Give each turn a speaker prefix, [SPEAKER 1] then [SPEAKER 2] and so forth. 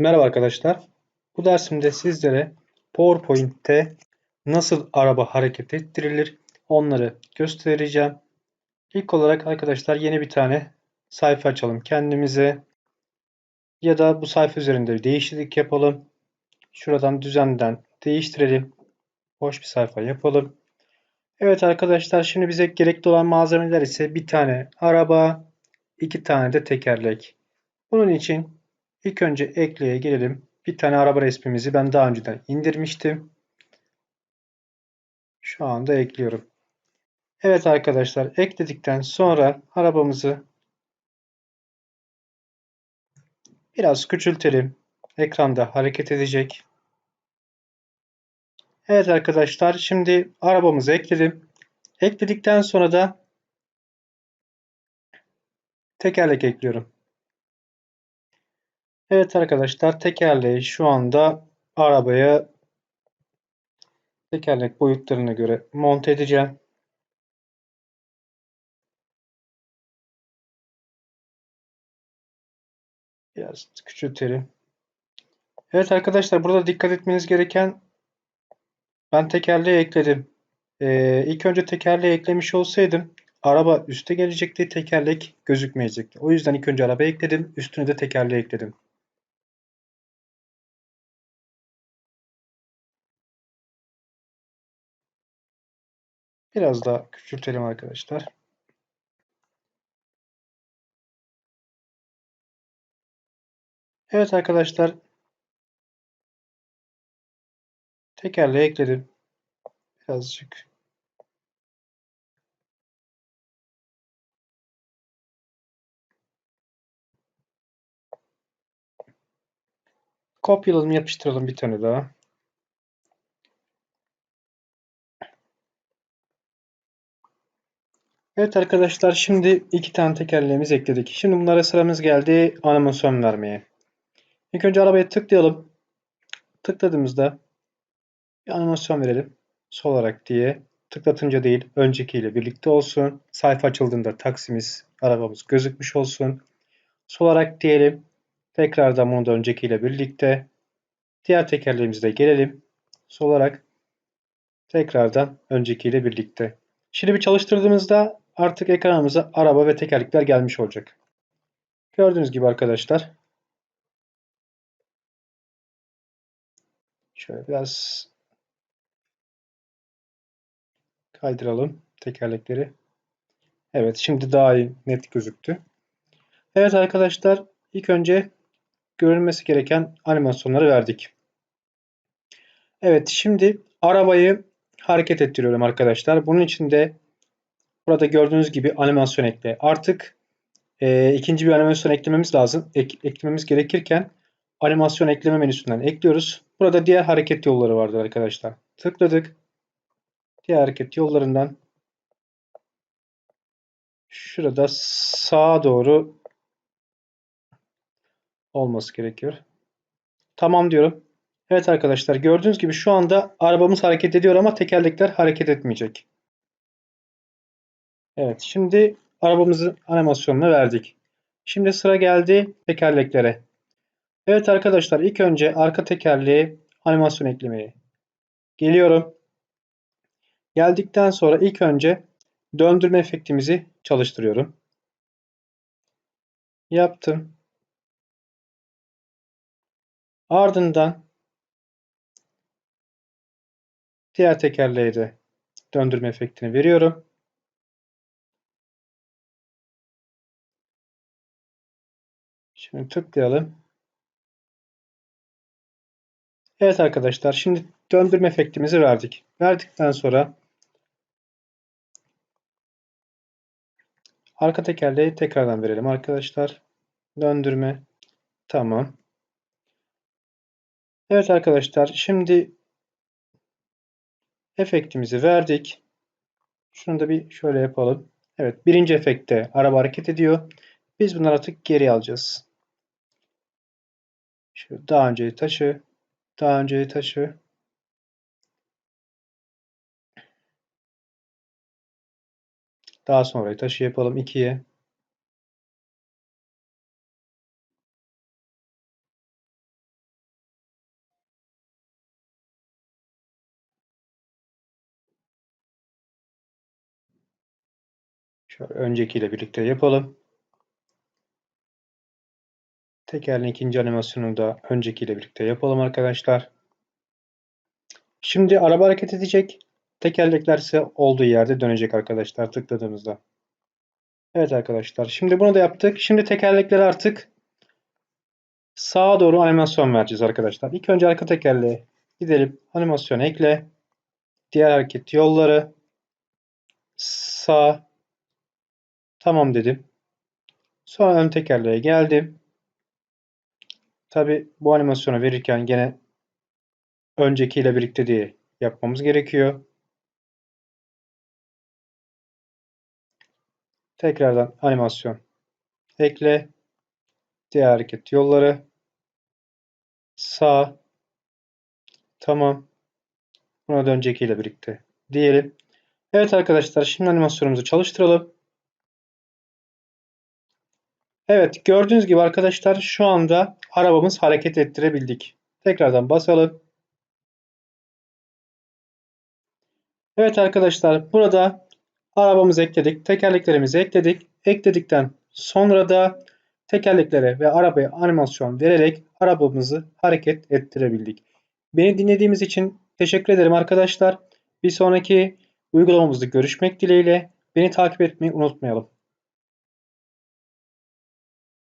[SPEAKER 1] Merhaba arkadaşlar. Bu dersimde sizlere PowerPoint'te nasıl araba hareket ettirilir onları göstereceğim. İlk olarak arkadaşlar yeni bir tane sayfa açalım kendimize. Ya da bu sayfa üzerinde bir değişiklik yapalım. Şuradan düzenden değiştirelim. Boş bir sayfa yapalım. Evet arkadaşlar şimdi bize gerekli olan malzemeler ise bir tane araba, iki tane de tekerlek. Bunun için İlk önce ekleye gelelim. Bir tane araba resmimizi ben daha önceden indirmiştim. Şu anda ekliyorum. Evet arkadaşlar ekledikten sonra arabamızı biraz küçültelim. Ekranda hareket edecek. Evet arkadaşlar şimdi arabamızı ekledim. Ekledikten sonra da tekerlek ekliyorum. Evet arkadaşlar tekerleği şu anda arabaya tekerlek boyutlarına göre monte edeceğim. Biraz küçültelim. Evet arkadaşlar burada dikkat etmeniz gereken ben tekerleği ekledim. Ee, ilk önce tekerleği eklemiş olsaydım araba üste gelecekti tekerlek gözükmeyecekti. O yüzden ilk önce araba ekledim üstüne de tekerleği ekledim. Biraz daha küçültelim arkadaşlar. Evet arkadaşlar. Tekerleği ekledim. Birazcık. Kopyalalım yapıştıralım bir tane daha. Evet arkadaşlar şimdi iki tane tekerleğimizi ekledik. Şimdi bunlara sıramız geldi animasyon vermeye. İlk önce arabaya tıklayalım. Tıkladığımızda bir animasyon verelim. Sol olarak diye. Tıklatınca değil öncekiyle birlikte olsun. Sayfa açıldığında taksimiz arabamız gözükmüş olsun. Sol olarak diyelim. Tekrardan bunu da öncekiyle birlikte. Diğer tekerleğimize gelelim. Sol olarak tekrardan öncekiyle birlikte. Şimdi bir çalıştırdığımızda Artık ekranımıza araba ve tekerlekler gelmiş olacak. Gördüğünüz gibi arkadaşlar. Şöyle biraz kaydıralım tekerlekleri. Evet şimdi daha iyi net gözüktü. Evet arkadaşlar ilk önce görülmesi gereken animasyonları verdik. Evet şimdi arabayı hareket ettiriyorum arkadaşlar. Bunun için de Burada gördüğünüz gibi animasyon ekle. Artık e, ikinci bir animasyon eklememiz lazım. Ek, eklememiz gerekirken animasyon ekleme menüsünden ekliyoruz. Burada diğer hareket yolları vardır arkadaşlar. Tıkladık. Diğer hareket yollarından şurada sağa doğru olması gerekiyor. Tamam diyorum. Evet arkadaşlar gördüğünüz gibi şu anda arabamız hareket ediyor ama tekerlekler hareket etmeyecek. Evet şimdi arabamızın animasyonunu verdik. Şimdi sıra geldi tekerleklere. Evet arkadaşlar ilk önce arka tekerleğe animasyon eklemeye geliyorum. Geldikten sonra ilk önce döndürme efektimizi çalıştırıyorum. Yaptım. Ardından diğer tekerleğe de döndürme efektini veriyorum. Şimdi tıklayalım. Evet arkadaşlar şimdi döndürme efektimizi verdik. Verdikten sonra arka tekerleği tekrardan verelim arkadaşlar. Döndürme. Tamam. Evet arkadaşlar şimdi efektimizi verdik. Şunu da bir şöyle yapalım. Evet birinci efekte araba hareket ediyor. Biz bunları artık geri alacağız. Şu daha önce taşı, daha önce taşı. Daha sonra taşı yapalım 2'ye. Şöyle öncekiyle birlikte yapalım. Tekerleğin ikinci animasyonunu da öncekiyle birlikte yapalım arkadaşlar. Şimdi araba hareket edecek. Tekerlekler ise olduğu yerde dönecek arkadaşlar tıkladığımızda. Evet arkadaşlar. Şimdi bunu da yaptık. Şimdi tekerlekleri artık sağa doğru animasyon vereceğiz arkadaşlar. İlk önce arka tekerleğe gidelim. Animasyon ekle. Diğer hareket yolları. Sağ. Tamam dedim. Sonra ön tekerleğe geldim. Tabi bu animasyonu verirken gene öncekiyle birlikte diye yapmamız gerekiyor. Tekrardan animasyon ekle. Diğer hareket yolları. Sağ. Tamam. Buna da öncekiyle birlikte diyelim. Evet arkadaşlar şimdi animasyonumuzu çalıştıralım. Evet gördüğünüz gibi arkadaşlar şu anda arabamız hareket ettirebildik. Tekrardan basalım. Evet arkadaşlar burada arabamızı ekledik. Tekerleklerimizi ekledik. Ekledikten sonra da tekerleklere ve arabaya animasyon vererek arabamızı hareket ettirebildik. Beni dinlediğimiz için teşekkür ederim arkadaşlar. Bir sonraki uygulamamızda görüşmek dileğiyle. Beni takip etmeyi unutmayalım.